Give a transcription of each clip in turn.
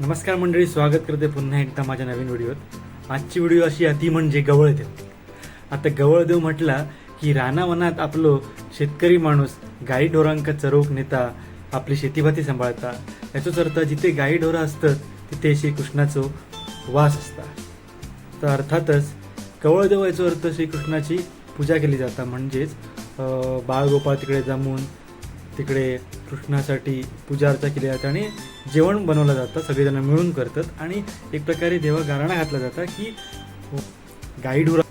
नमस्कार मंडळी स्वागत करते पुन्हा एकदा माझ्या नवीन व्हिडिओत. आजची व्हिडिओ अशी आहे म्हणजे गवळदेव आता गवळदेव म्हटला की रानावनात आपलो शेतकरी माणूस गाई ढोरांका चरोक नेता आपली शेतीभाती सांभाळता. याचोच अर्थ जिथे गाई ढोरं असतात तिथे श्रीकृष्णाचो वास असता. तर अर्थातच कवळदेव याचा अर्थ श्रीकृष्णाची पूजा केली जाता. म्हणजेच बाळगोपाळ तिकडे जमून तिकडे कृष्णासाठी पूजा अर्चा केली जाते आणि जेवण बनवलं जातं सगळेजण मिळून करतात. आणि एक प्रकारे देवा गाराणा घातला जाता की गाईडुरा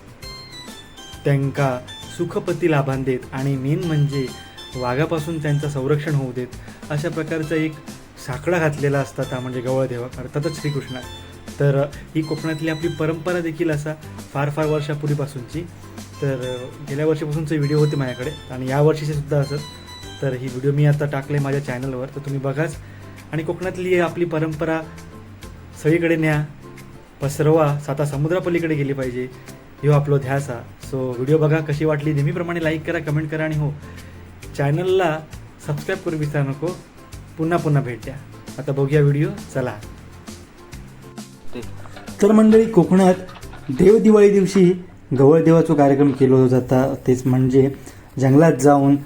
त्यांका सुखपती लाभान देत आणि मेन म्हणजे वाघापासून त्यांचं संरक्षण होऊ देत. अशा प्रकारचा एक साकडा घातलेला असता त्या म्हणजे गवळदेवा अर्थातच श्रीकृष्ण. तर ही कोकणातली आपली परंपरा देखील असा फार फार वर्षापूर्वीपासूनची. तर गेल्या वर्षीपासूनचे व्हिडिओ होते माझ्याकडे आणि या वर्षीचे सुद्धा असत. तर ही व्हिडिओ मी आता टाकले माझ्या चॅनलवर तर तुम्ही बघाच. आणि कोकणातली आपली परंपरा सगळीकडे न्या पसरवा साता समुद्रापलीकडे गेली पाहिजे ह्यो आपलो ध्यास हा. सो व्हिडिओ बघा कशी वाटली नेहमीप्रमाणे लाईक करा कमेंट करा आणि हो. चॅनलला सबस्क्राईब करू विसरा नको. पुन्हा पुन्हा भेट द्या. आता बघूया व्हिडिओ चला. तर मंडळी कोकणात देव दिवाळी दिवशी गवळदेवाचा कार्यक्रम केला जाता. तेच म्हणजे जंगलात जाऊन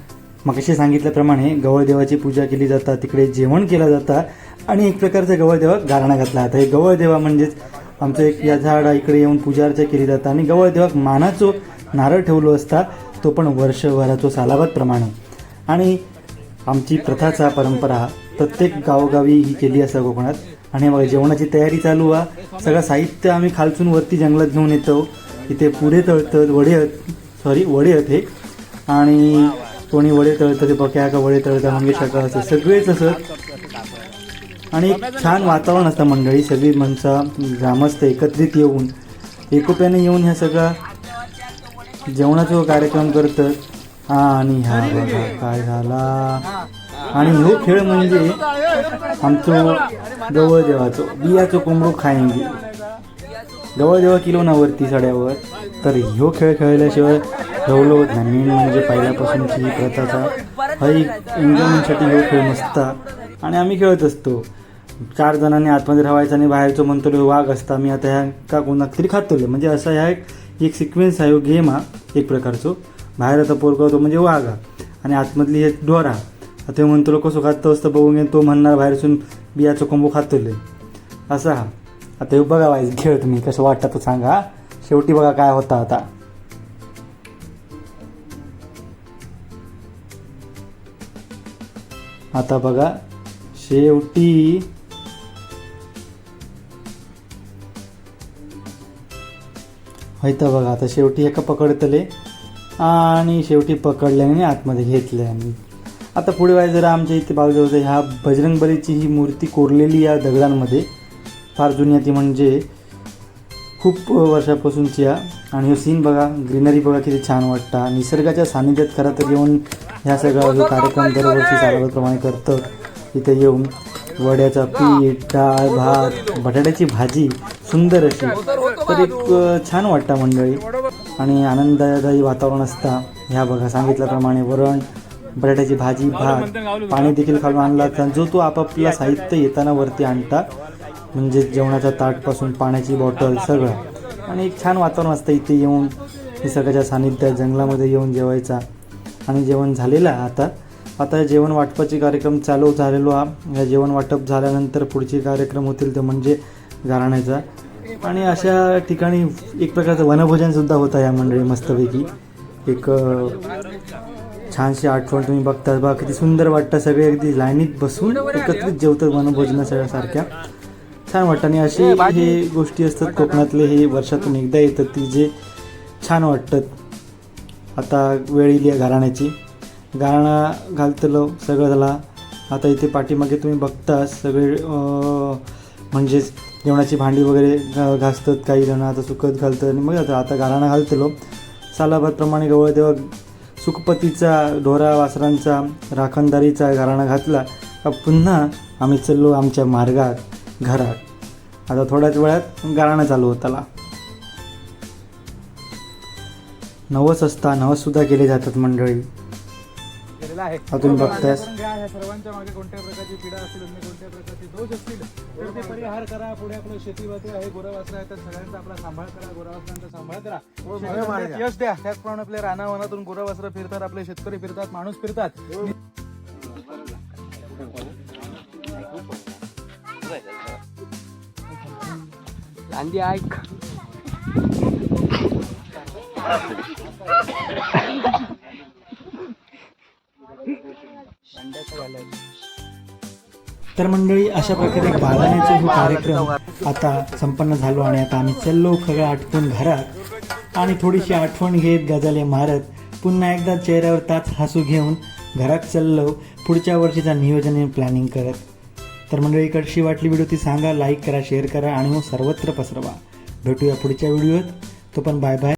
मगाशी सांगितल्याप्रमाणे गवळदेवाची पूजा केली जाता तिकडे जेवण केलं जातं आणि एक प्रकारचा गवळदेवा गारणा घातला जातं. हे गवळदेवा म्हणजेच आमचं एक या झाडा इकडे येऊन पूजा अर्चा केली जातं आणि गवळदेवाक मानाचो नारळ ठेवलो असता तो पण वर्षभराचो सालाबाद प्रमाणे. आणि आमची प्रथाचा परंपरा प्रत्येक गावोगावी ही केली असा कोकणात. आणि मग जेवणाची तयारी चालू आहे सगळं साहित्य आम्ही खालचून वरती जंगलात घेऊन येतो. इथे पुढे तळतात वडे सॉरी वडे हे. आणि कोणी वडे तळतं ते बक्या का वडे तळतं म्हणजे मंगेशाका असं सगळेच असं. आणि एक छान वातावरण असतं मंडळी सगळी माणसं ग्रामस्थ एकत्रित येऊन एकोप्याने येऊन ह्या सगळा जेवणाचा कार्यक्रम करतात आणि हा बघा काय झाला? आणि हो खेळ म्हणजे आमचं गवळ देवाचं बियाचो कोंबडो खायंगी गवळ देवा किलो ना वरती साड्यावर. तर ह्यो खेळ खेळल्याशिवाय ठेवलो होत. मेन म्हणजे पहिल्यापासूनची ही प्रथाचा हा एक एन्जॉयमेंटसाठी हे खेळ असता आणि आम्ही खेळत असतो. चार जणांनी आतमध्ये राहायचं आणि बाहेरचं म्हणतो वाघ असता मी आता ह्या का कोणाक तरी खातोले. म्हणजे असा ह्या एक एक सिक्वेन्स आहे गेम हा एक प्रकारचो. बाहेर आता पोर करतो म्हणजे वाघ हा. आणि आतमधली हे डोरा आता म्हणतो कसं खातो असतं बघून तो म्हणणार बाहेरसून बियाचं कोंबो खातोले. असा हा. आता हे बघा वाईज खेळ तुम्ही कसं वाटतं तो सांगा शेवटी बघा काय होता आता. आता बघा शेवटी होयतं बघा आता शेवटी एका पकडतले? आणि शेवटी पकडल्याने आतमध्ये घेतले आणि आता पुढे व्हाय जरा आमच्या इथे बाजूला ह्या बजरंगबलीची ही मूर्ती कोरलेली या दगडांमध्ये. फार जुनी ती म्हणजे खूप वर्षापासूनची या आणि हो सीन बघा ग्रीनरी बघा किती छान वाटतं. निसर्गाच्या सानिध्यात खरं तर येऊन ह्या सगळा जो कार्यक्रम दरवर्षी चालवल्याप्रमाणे करतं. इथे येऊन वड्याचा पीठ डाळ भात बटाट्याची भाजी सुंदर अशी. तर एक छान वाटतं मंडळी. आणि आनंददायी वातावरण असता. ह्या बघा सांगितल्याप्रमाणे वरण बटाट्याची भाजी भात. पाणी देखील खालून आणला तर जो तो आपापला साहित्य येताना वरती आणता म्हणजे जेवणाच्या ताटपासून पाण्याची बॉटल सगळं. आणि एक छान वातावरण असतं इथे येऊन निसर्गाच्या सानिध्यात जंगलामध्ये येऊन जेवायचा. आणि जेवण झालेलं आहे आता. आता जेवण वाटपाचे कार्यक्रम चालू झालेलो हा या जेवण वाटप झाल्यानंतर पुढचे कार्यक्रम होतील ते म्हणजे गाराण्याचा आणि अशा ठिकाणी एक प्रकारचं वनभोजनसुद्धा होतं या मंडळी मस्तपैकी. एक छानशी आठवण तुम्ही बघता. बघा किती सुंदर वाटतं. सगळे अगदी लाईनीत बसून एकत्रित जेवतात वनभोजनासारख्या. छान वाटतं. आणि असे हे गोष्टी असतात कोकणातले हे वर्षातून एकदा येतात ती जे छान वाटतात. आता वेळ येईल या घराण्याची. गाणं घालतलो सगळं झाला आता इथे पाठीमागे तुम्ही बघता सगळे म्हणजेच जेवणाची भांडी वगैरे घा घासतात काही जण आता सुकत घालतात. आणि मग आता आता गाणं घालतलो. सालाबादप्रमाणे गवळदेवा सुखपतीचा ढोरा वासरांचा राखणदारीचा गाराणा घातला. का पुन्हा आम्ही चाललो आमच्या मार्गात. घरात. आता थोड्याच वेळात गाराणं चालू होताला नवस असता नवससुद्धा केले जातात मंडळी. आहे. हा तुम्ही बघतायस. सर्वांच्या मागे कोणत्या प्रकारची पीडा कोणत्या प्रकारचे दोष असतील तर ते परिहार करा. पुढे आपलं आहे गोरावासरा आहे तर सगळ्यांचा आपला सांभाळ करा गोरावासरांचा सांभाळ करा. यश द्या. त्याचप्रमाणे आपल्या रानावनातून गोरावासरा फिरतात आपले शेतकरी फिरतात माणूस फिरतात. गांधी ऐक तर मंडळी अशा प्रकारे बाळगण्याचा हा कार्यक्रम आता संपन्न झालो आणि आता आम्ही चाललो खरं आटपून घरात. आणि थोडीशी आठवण घेत गजाले मारत पुन्हा एकदा चेहऱ्यावर ताच हसू घेऊन घरात चाललो. पुढच्या वर्षीचा नियोजन प्लॅनिंग करत. तर मंडळी कशी वाटली व्हिडिओ ती सांगा लाईक करा शेअर करा आणि मग सर्वत्र पसरवा. भेटूया पुढच्या व्हिडिओत तो पण बाय बाय